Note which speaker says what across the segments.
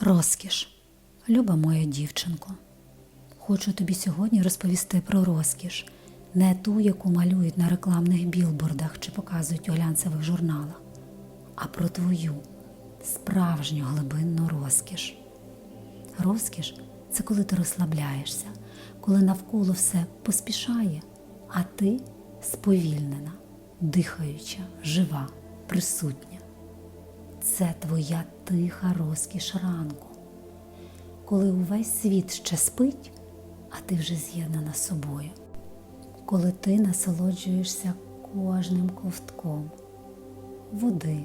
Speaker 1: Розкіш, люба моя дівчинко, хочу тобі сьогодні розповісти про розкіш, не ту, яку малюють на рекламних білбордах чи показують у глянцевих журналах, а про твою справжню глибинну розкіш. Розкіш це коли ти розслабляєшся, коли навколо все поспішає, а ти сповільнена, дихаюча, жива, присутня. Це твоя тиха розкіш ранку, коли увесь світ ще спить, а ти вже з'єднана з собою, коли ти насолоджуєшся кожним ковтком води,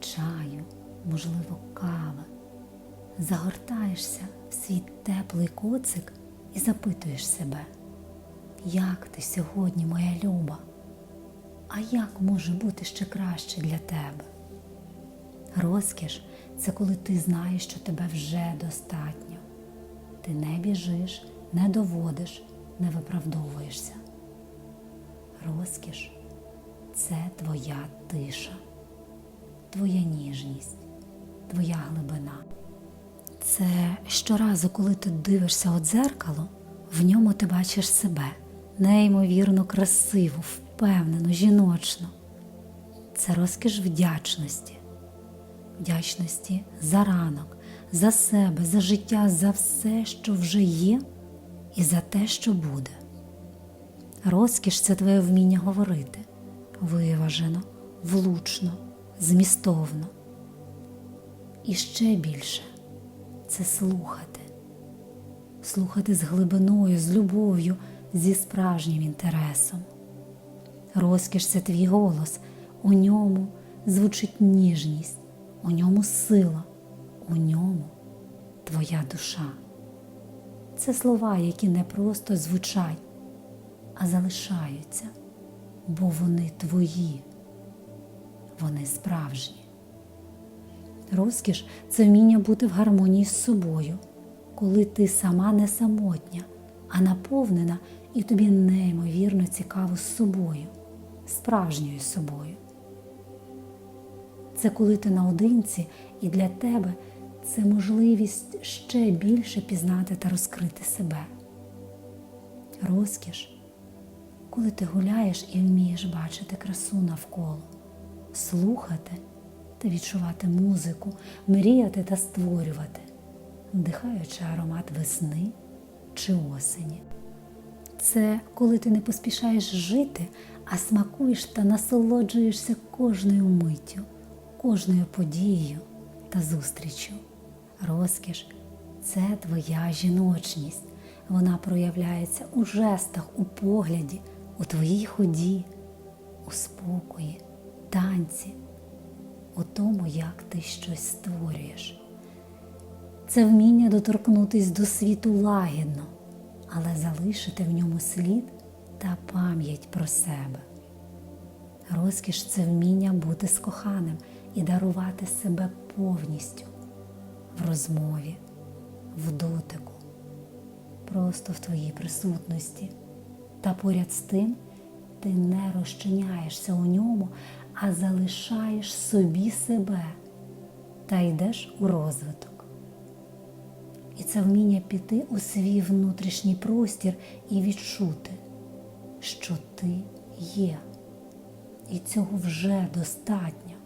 Speaker 1: чаю, можливо, кави, загортаєшся в свій теплий коцик і запитуєш себе, як ти сьогодні, моя люба, а як може бути ще краще для тебе? Розкіш це коли ти знаєш, що тебе вже достатньо. Ти не біжиш, не доводиш, не виправдовуєшся. Розкіш це твоя тиша, твоя ніжність, твоя глибина. Це щоразу, коли ти дивишся у дзеркало, в ньому ти бачиш себе неймовірно красиву, впевнену, жіночну. Це розкіш вдячності вдячності за ранок, за себе, за життя, за все, що вже є, і за те, що буде. Розкіш це твоє вміння говорити виважено, влучно, змістовно. І ще більше це слухати, слухати з глибиною, з любов'ю, зі справжнім інтересом. Розкіш це твій голос, у ньому звучить ніжність, у ньому сила, у ньому твоя душа. Це слова, які не просто звучать, а залишаються, бо вони твої, вони справжні. Розкіш це вміння бути в гармонії з собою, коли ти сама не самотня, а наповнена і тобі неймовірно цікаво з собою, справжньою собою. Це коли ти наодинці, і для тебе це можливість ще більше пізнати та розкрити себе. Розкіш, коли ти гуляєш і вмієш бачити красу навколо, слухати та відчувати музику, мріяти та створювати, вдихаючи аромат весни чи осені. Це коли ти не поспішаєш жити, а смакуєш та насолоджуєшся кожною миттю кожною подією та зустрічю. Розкіш це твоя жіночність. Вона проявляється у жестах, у погляді, у твоїй ході, у спокої, танці, у тому, як ти щось створюєш. Це вміння доторкнутись до світу лагідно, але залишити в ньому слід та пам'ять про себе. Розкіш це вміння бути з коханим і дарувати себе повністю в розмові, в дотику, просто в твоїй присутності. Та поряд з тим ти не розчиняєшся у ньому, а залишаєш собі себе та йдеш у розвиток. І це вміння піти у свій внутрішній простір і відчути, що ти є. І цього вже достатньо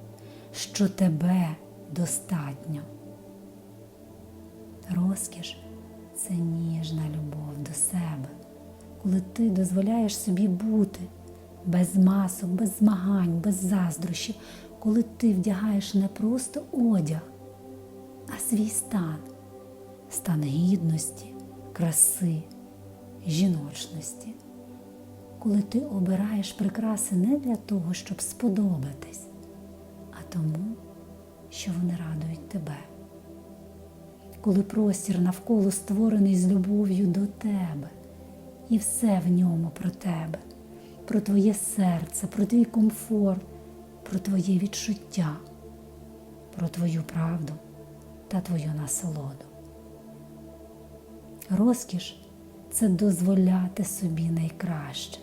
Speaker 1: що тебе достатньо. Розкіш це ніжна любов до себе, коли ти дозволяєш собі бути без масок, без змагань, без заздрощів, коли ти вдягаєш не просто одяг, а свій стан, стан гідності, краси, жіночності. Коли ти обираєш прикраси не для того, щоб сподобатись, тому, що вони радують тебе. Коли простір навколо створений з любов'ю до тебе, і все в ньому про тебе, про твоє серце, про твій комфорт, про твоє відчуття, про твою правду та твою насолоду. Розкіш це дозволяти собі найкраще,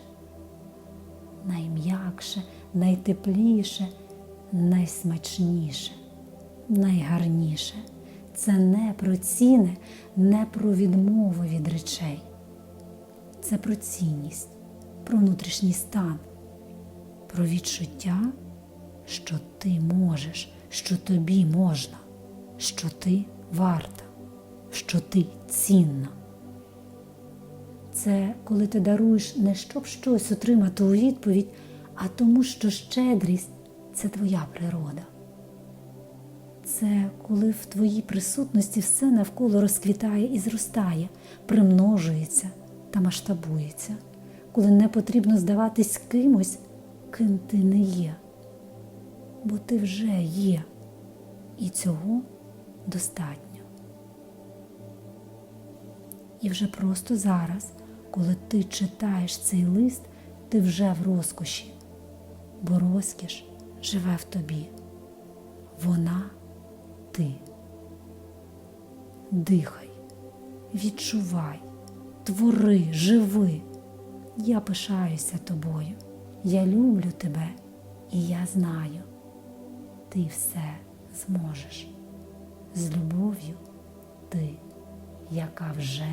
Speaker 1: найм'якше, найтепліше найсмачніше, найгарніше це не про ціни, не про відмову від речей. Це про цінність, про внутрішній стан, про відчуття, що ти можеш, що тобі можна, що ти варта, що ти цінна. Це коли ти даруєш не щоб щось отримати у відповідь, а тому, що щедрість це твоя природа. Це коли в твоїй присутності все навколо розквітає і зростає, примножується та масштабується, коли не потрібно здаватись кимось, ким ти не є. Бо ти вже є, і цього достатньо. І вже просто зараз, коли ти читаєш цей лист, ти вже в розкоші, бо розкіш живе в тобі. Вона ти. Дихай, відчувай, твори, живи. Я пишаюся тобою. Я люблю тебе, і я знаю, ти все зможеш. З любов'ю ти, яка вже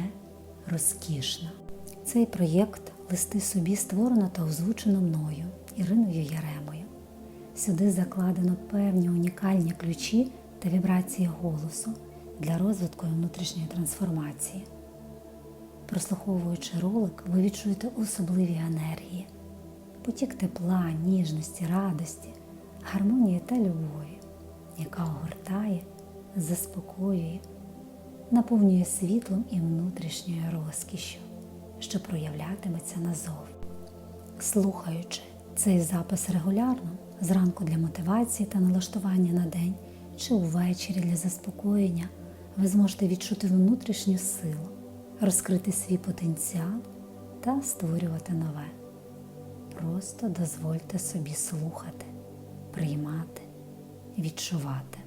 Speaker 1: розкішна. Цей проєкт Листи собі створено та озвучено мною, Іриною Яремою. Сюди закладено певні унікальні ключі та вібрації голосу для розвитку і внутрішньої трансформації. Прослуховуючи ролик, ви відчуєте особливі енергії, потік тепла, ніжності, радості, гармонії та любові, яка огортає, заспокоює, наповнює світлом і внутрішньою розкішшю, що проявлятиметься назовні. Слухаючи цей запис регулярно, зранку для мотивації та налаштування на день, чи увечері для заспокоєння, ви зможете відчути внутрішню силу, розкрити свій потенціал та створювати нове. Просто дозвольте собі слухати, приймати, відчувати.